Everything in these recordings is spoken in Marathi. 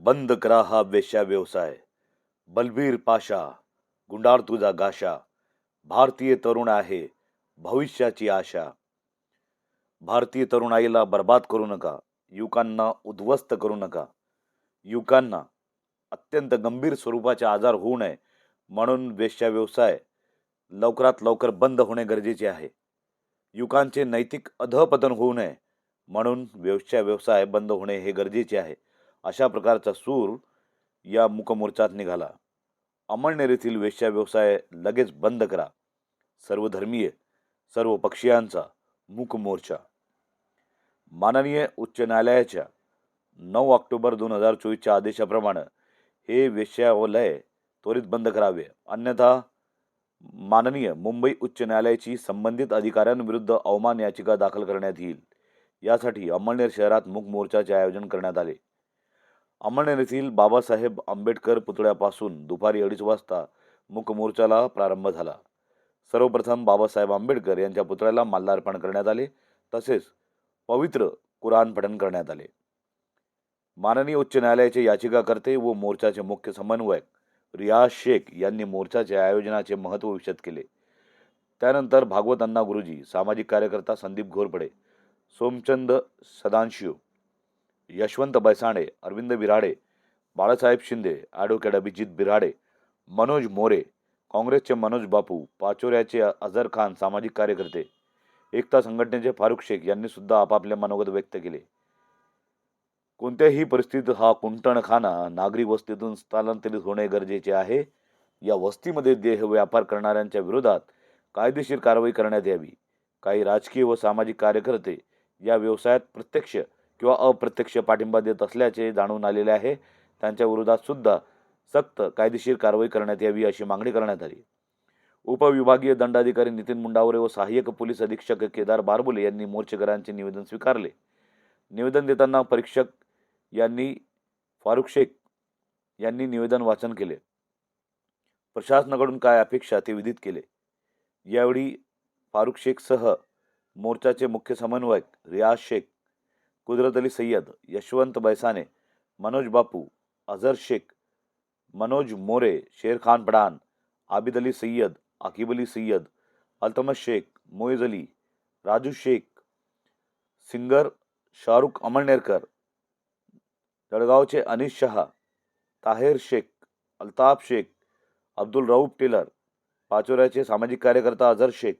बंद करा हा वेश्या व्यवसाय. बलबीर पाशा गुंडाळ तुझा गाशा. भारतीय तरुण आहे भविष्याची आशा. भारतीय तरुणाईला बर्बाद करू नका युवकांना उद्ध्वस्त करू नका. युवकांना अत्यंत गंभीर स्वरूपाचे आजार होऊ नये म्हणून वेश्या व्यवसाय लवकरात लवकर बंद होणे गरजेचे आहे. युवकांचे नैतिक अधपतन होऊ नये म्हणून व्यवसाय व्यवसाय बंद होणे हे गरजेचे आहे. अशा प्रकारचा सूर या मुकमोर्चात निघाला. अमळनेर येथील वेश्या व्यवसाय लगेच बंद करा. सर्वधर्मीय सर्व पक्षीयांचा मूक मोर्चा माननीय उच्च न्यायालयाच्या नऊ ऑक्टोबर दोन हजार चोवीसच्या आदेशाप्रमाणे हे वेश्यावलय त्वरित बंद करावे. अन्यथा माननीय मुंबई उच्च न्यायालयाची संबंधित अधिकाऱ्यांविरुद्ध अवमान याचिका दाखल करण्यात येईल. यासाठी अमळनेर शहरात मूक मोर्चाचे आयोजन करण्यात आले. अमळनेर येथील बाबासाहेब आंबेडकर पुतळ्यापासून दुपारी अडीच वाजता मूक मोर्चाला प्रारंभ झाला. सर्वप्रथम बाबासाहेब आंबेडकर यांच्या पुतळ्याला माल्यार्पण करण्यात आले तसेच पवित्र कुराण पठण करण्यात आले. माननीय उच्च न्यायालयाचे याचिकाकर्ते व मोर्चाचे मुख्य समन्वयक रियाज शेख यांनी मोर्चाच्या आयोजनाचे महत्त्व विशद केले. त्यानंतर भागवत अण्णा गुरुजी सामाजिक कार्यकर्ता संदीप घोरपडे सोमचंद सदांशिव यशवंत बैसाणे अरविंद बिराडे बाळासाहेब शिंदे ॲडव्होकेट अभिजित बिराडे मनोज मोरे काँग्रेसचे मनोज बापू पाचोऱ्याचे अझर खान सामाजिक कार्यकर्ते एकता संघटनेचे फारुख शेख यांनी सुद्धा आपापले मनोगत व्यक्त केले. कोणत्याही परिस्थितीत हा कुंटणखाना नागरी वस्तीतून स्थलांतरित होणे गरजेचे आहे. या वस्तीमध्ये देह व्यापार करणाऱ्यांच्या विरोधात कायदेशीर कारवाई करण्यात यावी. काही राजकीय व सामाजिक कार्यकर्ते या व्यवसायात प्रत्यक्ष किंवा अप्रत्यक्ष पाठिंबा देत असल्याचे जाणून आलेले आहे. त्यांच्या विरोधात सुद्धा सक्त कायदेशीर कारवाई करण्यात यावी अशी मागणी करण्यात आली. उपविभागीय दंडाधिकारी नितीन मुंडावरे व सहाय्यक पोलीस अधीक्षक केदार बारबुले यांनी मोर्चेकरांचे निवेदन स्वीकारले. निवेदन देताना परीक्षक यांनी फारुख शेख यांनी निवेदन वाचन केले. प्रशासनाकडून काय अपेक्षा ते विदित केले. यावेळी फारुख शेखसह मोर्चाचे मुख्य समन्वयक रियाज शेख कुदरत अली सय्यद यशवंत बैसाने मनोज बापू अझर शेख मनोज मोरे शेर खान पठाण आबिद अली सय्यद आकिब अली सय्यद अल्तमत शेख मोईज अली राजू शेख सिंगर शाहरुख अमळनेरकर जळगावचे अनिश शहा ताहेर शेख अल्ताफ शेख अब्दुल रऊफ टेलर पाचोऱ्याचे सामाजिक कार्यकर्ता अझर शेख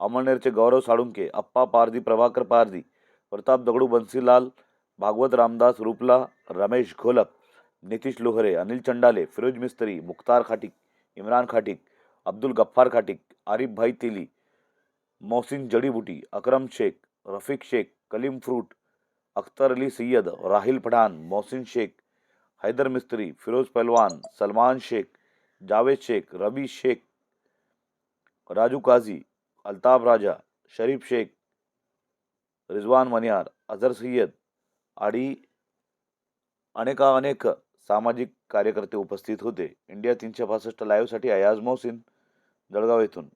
अमळनेरचे गौरव साळुंके अप्पा पारदी प्रभाकर पारदी प्रताप दगडू, बन्सीलाल, भागवत रामदास, रुपला, रमेश घोलप, नितीश लोहरे, अनिल चंडाले, फिरोज मिस्त्री, मुख्तार खाटिक, इम्रान खाटिक, अब्दुल गफ्फार खाटिक, आरिफ भाई तेली, मोहसिन जडीबुटी, अकरम शेख, रफीक शेख, कलीम फ्रूट, अख्तर अली सैयद राहिल पठान मोहसिन शेख, हैदर मिस्त्री, फिरोज पहलवान, सलमान शेख, जावेद शेख रबी शेख, राजू काजी, अल्ताफ राजा, शरीफ शेख रिजवान मनियार अझर सय्यद आणि अनेकानेक सामाजिक कार्यकर्ते उपस्थित होते. इंडिया तीनशे पासष्ट लाईव्हसाठी अयाज मोहसिन जळगाव येथून.